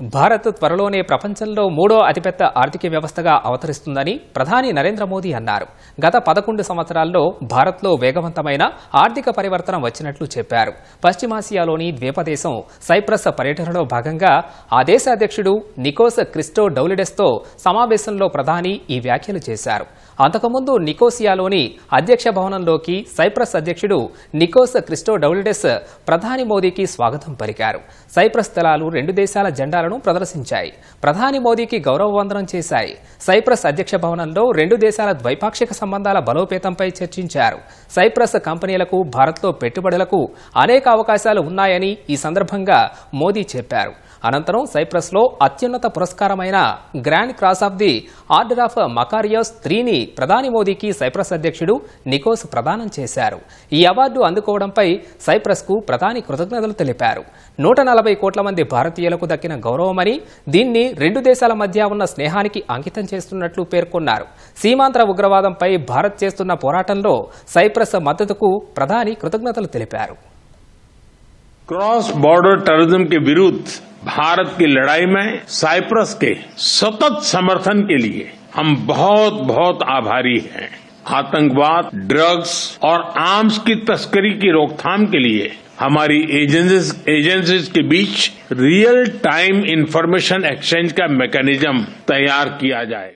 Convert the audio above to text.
భారత్ త్వరలోనే ప్రపంచంలో మూడో అతిపెద్ద ఆర్థిక వ్యవస్థగా అవతరిస్తుందని ప్రధాని నరేంద్ర మోదీ అన్నారు. గత పదకొండు సంవత్సరాల్లో భారత్లో వేగవంతమైన ఆర్థిక పరివర్తన వచ్చినట్లు చెప్పారు. పశ్చిమాసియాలోని ద్వీపదేశం సైప్రస్ పర్యటనలో భాగంగా ఆ దేశ అధ్యక్షుడు నికోస్ క్రిస్టో డౌలిడెస్తో సమావేశంలో ప్రధాని ఈ వ్యాఖ్యలు చేశారు. అంతకుముందు నికోసియాలోని అధ్యక్ష భవనంలోకి సైప్రస్ అధ్యక్షుడు నికోస్ క్రిస్టో డౌలిడెస్ ప్రధాని మోదీకి స్వాగతం పలికారు. సైప్రస్ దళాలు రెండు దేశాల జెండాలను ప్రదర్శించాయి. ప్రధాని మోదీకి గౌరవ వందనం చేశాయి. సైప్రస్ అధ్యక్ష భవనంలో రెండు దేశాల ద్వైపాక్షిక సంబంధాల బలోపేతంపై చర్చించారు. సైప్రస్ కంపెనీలకు భారత్లో పెట్టుబడులకు అనేక అవకాశాలు ఉన్నాయని ఈ సందర్భంగా మోదీ చెప్పారు. అనంతరం సైప్రస్లో అత్యున్నత పురస్కారమైన grand cross of the order of Makarios త్రీని ప్రధాని మోదీకి సైప్రస్ అధ్యక్షుడు నికోస్ ప్రదానం చేశారు. ఈ అవార్డు అందుకోవడంపై సైప్రస్కు ప్రధాని కృతజ్ఞతలు తెలిపారు. నూట నలభై కోట్ల మంది భారతీయులకు దక్కిన గౌరవమని దీన్ని రెండు దేశాల మధ్య ఉన్న స్నేహానికి అంకితం చేస్తున్నట్లు పేర్కొన్నారు. సీమాంతర ఉగ్రవాదంపై భారత్ చేస్తున్న పోరాటంలో సైప్రస్ మద్దతుకు ప్రధాని కృతజ్ఞతలు తెలిపారు. क्रॉस बॉर्डर टेररिज्म के विरुद्ध भारत की लड़ाई में साइप्रस के सतत समर्थन के लिए हम बहुत बहुत आभारी हैं। आतंकवाद, ड्रग्स और आर्म्स की तस्करी की रोकथाम के लिए हमारी एजेंसीज के बीच रियल टाइम इंफॉर्मेशन एक्सचेंज का मैकेनिज्म तैयार किया जाए।